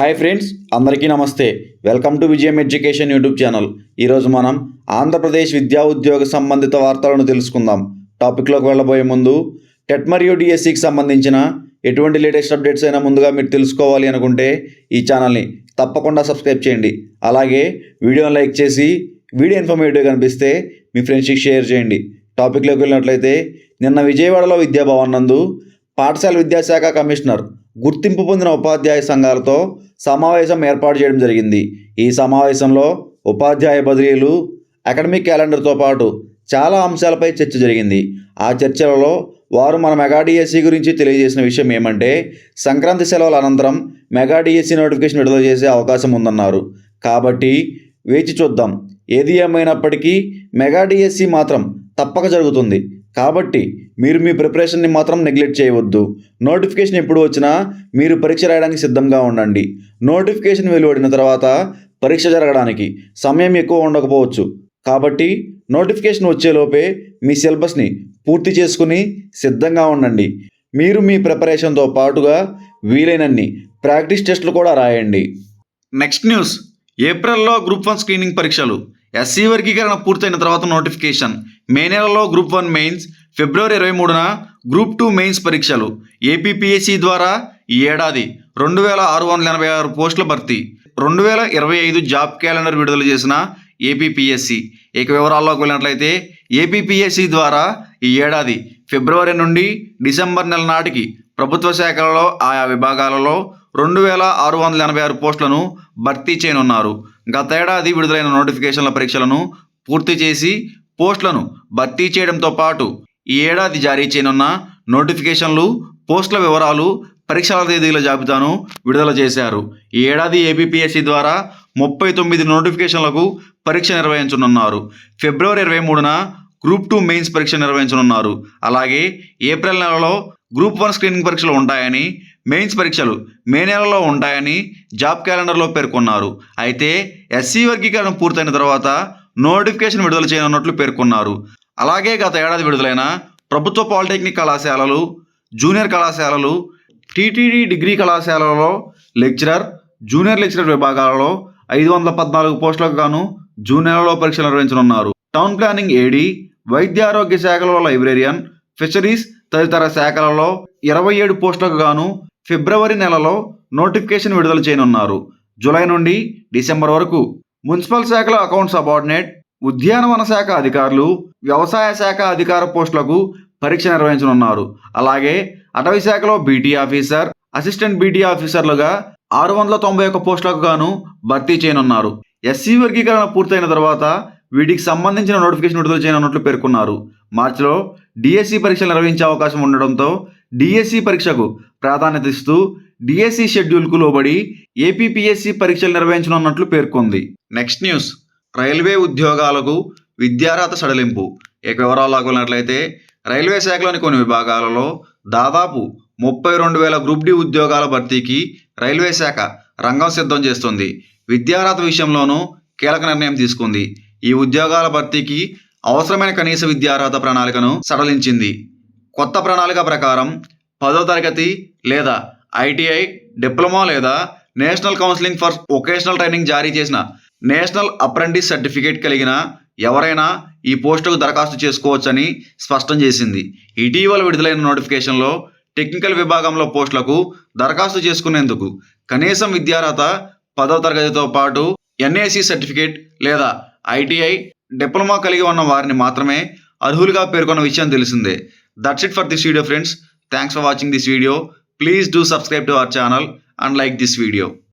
Hi friends అందరికీ నమస్తే. Welcome to Vijayam education YouTube channel. ఈరోజు మనం ఆంధ్రప్రదేశ్ విద్యా ఉద్యోగ సంబంధిత వార్తలను తెలుసుకుందాం. టాపిక్లోకి వెళ్ళబోయే ముందు టెట్ మరియు డిఎస్సికి సంబంధించిన ఎటువంటి లేటెస్ట్ అప్డేట్స్ అయినా ముందుగా మీరు తెలుసుకోవాలి అనుకుంటే ఈ ఛానల్ని తప్పకుండా సబ్స్క్రైబ్ చేయండి. అలాగే వీడియోని లైక్ చేసి వీడియో ఇన్ఫర్మేటివ్ కనిపిస్తే మీ ఫ్రెండ్స్కి షేర్ చేయండి. టాపిక్లోకి వెళ్ళినట్లయితే నిన్న విజయవాడలో విద్యాభవన్ నందు పాఠశాల విద్యాశాఖ కమిషనర్ గుర్తింపు పొందిన ఉపాధ్యాయ సంఘాలతో సమావేశం ఏర్పాటు చేయడం జరిగింది. ఈ సమావేశంలో ఉపాధ్యాయ బదిలీలు అకాడమిక్ క్యాలెండర్తో పాటు చాలా అంశాలపై చర్చ జరిగింది. ఆ చర్చలలో వారు మన మెగా డిఎస్సి గురించి తెలియజేసిన విషయం ఏమంటే సంక్రాంతి సెలవుల అనంతరం మెగా డిఎస్సి నోటిఫికేషన్ విడుదల చేసే అవకాశం ఉందన్నారు. కాబట్టి వేచి చూద్దాం. ఏది ఏమైనప్పటికీ మెగా డిఎస్సి మాత్రం తప్పక జరుగుతుంది. కాబట్టి మీరు మీ ప్రిపరేషన్ని మాత్రం నెగ్లెక్ట్ చేయవద్దు. నోటిఫికేషన్ ఎప్పుడు వచ్చినా మీరు పరీక్ష రాయడానికి సిద్ధంగా ఉండండి. నోటిఫికేషన్ వెలువడిన తర్వాత పరీక్ష జరగడానికి సమయం ఎక్కువ ఉండకపోవచ్చు. కాబట్టి నోటిఫికేషన్ వచ్చేలోపే మీ సిలబస్ని పూర్తి చేసుకుని సిద్ధంగా ఉండండి. మీరు మీ ప్రిపరేషన్తో పాటుగా వీలైనన్ని ప్రాక్టీస్ టెస్టులు కూడా రాయండి. Next news. ఏప్రిల్లో గ్రూప్ వన్ స్క్రీనింగ్ పరీక్షలు. ఎస్సీ వర్గీకరణ పూర్తయిన తర్వాత నోటిఫికేషన్. మే నెలలో గ్రూప్ వన్ మెయిన్స్ ఫిబ్రవరి ఇరవై మూడున గ్రూప్ టూ మెయిన్స్ పరీక్షలు. ఏపీపీఎస్సీ ద్వారా ఈ ఏడాది రెండు వేల ఆరు వందల ఎనభై ఆరు పోస్టుల భర్తీ రెండు వేల ఇరవై ఐదు జాబ్ క్యాలెండర్ విడుదల చేసిన ఏపీపీఎస్సీ. ఇక వివరాల్లోకి వెళ్ళినట్లయితే ఏపీపీఎస్సీ ద్వారా ఈ ఏడాది ఫిబ్రవరి నుండి డిసెంబర్ నెల నాటికి ప్రభుత్వ శాఖలలో ఆయా విభాగాలలో రెండు వేల ఆరు వందల ఎనభై ఆరు పోస్టులను భర్తీ చేయనున్నారు. గతేడాది విడుదలైన నోటిఫికేషన్ల పరీక్షలను పూర్తి చేసి పోస్టులను భర్తీ చేయడంతో పాటు ఈ ఏడాది జారీ చేయనున్న నోటిఫికేషన్లు పోస్టుల వివరాలు పరీక్షల తేదీల జాబితాను విడుదల చేశారు. ఈ ఏడాది ఏబిపిఎస్సి ద్వారా ముప్పై తొమ్మిది నోటిఫికేషన్లకు పరీక్ష నిర్వహించనున్నారు. ఫిబ్రవరి ఇరవై మూడున గ్రూప్ టూ మెయిన్స్ పరీక్ష నిర్వహించనున్నారు. అలాగే ఏప్రిల్ నెలలో గ్రూప్ వన్ స్క్రీనింగ్ పరీక్షలు ఉంటాయని మెయిన్స్ పరీక్షలు మే నెలలో ఉంటాయని జాబ్ క్యాలెండర్లో పేర్కొన్నారు. అయితే ఎస్సీ వర్గీకరణ పూర్తయిన తర్వాత నోటిఫికేషన్ విడుదల చేయనున్నట్లు పేర్కొన్నారు. అలాగే గత ఏడాది విడుదలైన ప్రభుత్వ పాలిటెక్నిక్ కళాశాలలు జూనియర్ కళాశాలలు టీటీడీ డిగ్రీ కళాశాలలో లెక్చరర్ జూనియర్ లెక్చరర్ విభాగాలలో ఐదు వందల పద్నాలుగు పోస్టులకు గాను జూన్ నెలలో పరీక్షలు నిర్వహించనున్నారు. టౌన్ ప్లానింగ్ ఏడీ వైద్య ఆరోగ్య శాఖలో లైబ్రేరియన్ ఫిషరీస్ తదితర శాఖలలో ఇరవై ఏడు పోస్టులకు గాను ఫిబ్రవరి నెలలో నోటిఫికేషన్ విడుదల చేయనున్నారు. జూలై నుండి డిసెంబర్ వరకు మున్సిపల్ శాఖలో అకౌంట్ సబార్డినేట్ ఉద్యానవన శాఖ అధికారులు వ్యవసాయ శాఖ అధికార పోస్టులకు పరీక్ష నిర్వహించనున్నారు. అలాగే అటవీ శాఖలో బీటీ ఆఫీసర్ అసిస్టెంట్ బీటీ ఆఫీసర్లుగా ఆరు వందల తొంభై ఒక్క పోస్టులకు గాను భర్తీ చేయనున్నారు. ఎస్సీ వర్గీకరణ పూర్తయిన తర్వాత వీటికి సంబంధించిన నోటిఫికేషన్ విడుదల చేయనున్నట్లు పేర్కొన్నారు. మార్చిలో డిఎస్సి పరీక్షలు నిర్వహించే అవకాశం ఉండడంతో డిఎస్సి పరీక్షకు ప్రాధాన్యత ఇస్తూ డిఎస్సి షెడ్యూల్కు లోబడి ఏపీపీఎస్సి పరీక్షలు నిర్వహించనున్నట్లు పేర్కొంది. Next news. రైల్వే ఉద్యోగాలకు విద్యార్హత సడలింపు. ఇక వివరాల్లోకి వెళ్ళినట్లయితే రైల్వే శాఖలోని కొన్ని విభాగాలలో దాదాపు ముప్పై రెండు వేల గ్రూప్ డి ఉద్యోగాల భర్తీకి రైల్వే శాఖ రంగం సిద్ధం చేస్తుంది. విద్యార్హత విషయంలోనూ కీలక నిర్ణయం తీసుకుంది. ఈ ఉద్యోగాల భర్తీకి అవసరమైన కనీస విద్యార్హత ప్రణాళికను సడలించింది. కొత్త ప్రణాళిక ప్రకారం పదో తరగతి లేదా ఐటీఐ డిప్లొమా లేదా National Counselling for Vocational Training జారీ చేసిన నేషనల్ అప్రెంటిస్ సర్టిఫికేట్ కలిగిన ఎవరైనా ఈ పోస్టుకు దరఖాస్తు చేసుకోవచ్చని స్పష్టం చేసింది. ఇటీవల విడుదలైన నోటిఫికేషన్లో టెక్నికల్ విభాగంలో పోస్టులకు దరఖాస్తు చేసుకునేందుకు కనీసం విద్యార్హత పదో తరగతితో పాటు ఎన్ఏసి సర్టిఫికేట్ లేదా ఐటీఐ డిప్లొమా కలిగి ఉన్న వారిని మాత్రమే అర్హులుగా పేర్కొన్న విషయం తెలిసిందే. That's it for this video friends. Thanks for watching this video. Please do subscribe to our channel and like this video.